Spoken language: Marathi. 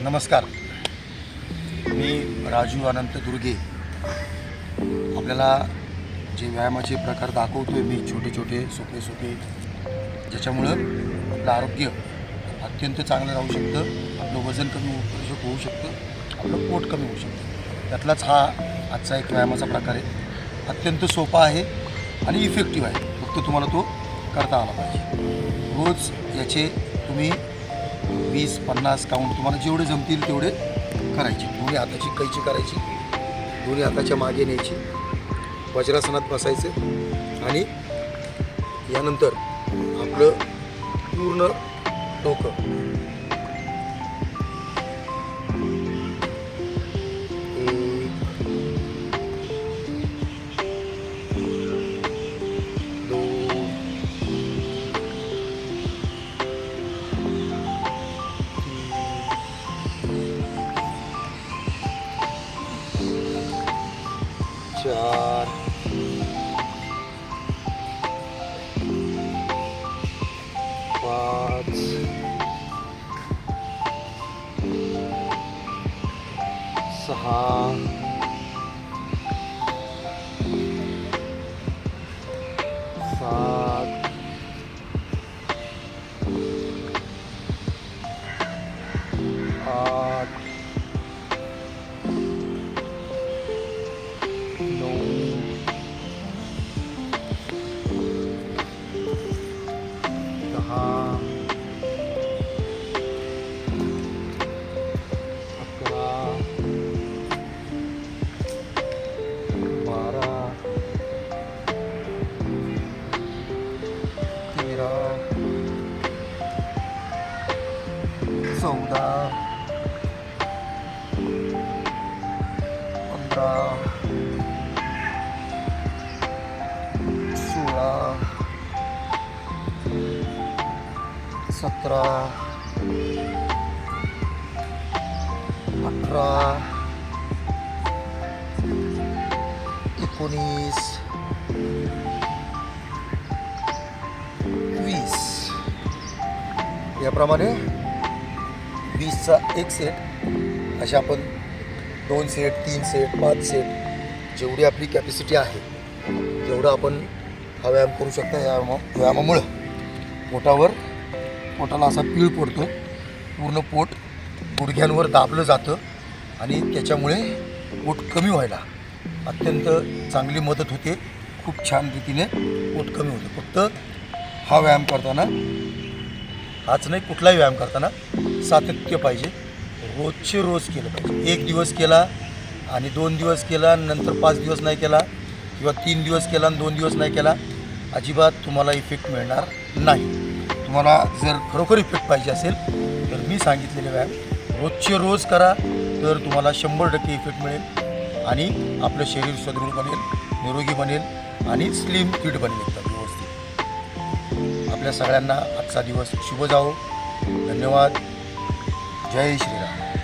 नमस्कार. मी राजू अनंत दुर्गे. आपल्याला जे व्यायामाचे प्रकार दाखवतो आहे मी छोटे छोटे सोपे सोपे ज्याच्यामुळं आपलं आरोग्य अत्यंत चांगलं राहू शकतं आपलं वजन कमी शक- होऊ शकतं आपलं पोट कमी होऊ शकतं. त्यातलाच हा आजचा एक व्यायामाचा प्रकार आहे. अत्यंत सोपा आहे आणि इफेक्टिव्ह आहे. फक्त तुम्हाला तो करता आला पाहिजे. रोज याचे तुम्ही वीस पन्नास काउंट तुम्हाला जेवढे जमतील तेवढे करायचे. दोन्ही हाताची कैची करायची दोन्ही हाताच्या मागे न्यायची. वज्रासनात बसायचे आणि यानंतर आपलं पूर्ण डोकं God. What? Sahar. चौदा पंधरा सोळा सतरा अठरा एकोणीस वीस याप्रमाणे वीसचा एक सेट असे आपण दोन सेट तीन सेट पाच सेट जेवढी आपली कॅपॅसिटी आहे तेवढं आपण हा व्यायाम करू शकता. या व्यायामा- व्यायामामुळं पोटावर पोटाला असा पीळ पडतो पूर्ण पोट गुडघ्यांवर दाबलं जातं आणि त्याच्यामुळे पोट कमी व्हायला अत्यंत चांगली मदत होते. खूप छान रीतीने पोट कमी होते. फक्त हा व्यायाम करताना हाच नाही कुठलाही व्यायाम करताना सातत्य पाहिजे. रोजचे रोज केलं पाहिजे. एक दिवस केला आणि दोन दिवस केला नंतर पाच दिवस नाही केला किंवा तीन दिवस केला आणि दोन दिवस नाही केला अजिबात तुम्हाला इफेक्ट मिळणार नाही. तुम्हाला जर खरोखर इफेक्ट पाहिजे असेल तर मी सांगितलेले व्यायाम रोजचे रोज करा तर तुम्हाला शंभर टक्के इफेक्ट मिळेल आणि आपलं शरीर सदृढ बनेल निरोगी बनेल आणि स्लिम फिट बनेल एकदम. आपल्या सगळ्यांना आजचा दिवस शुभ जावो. धन्यवाद. जय श्रीराम.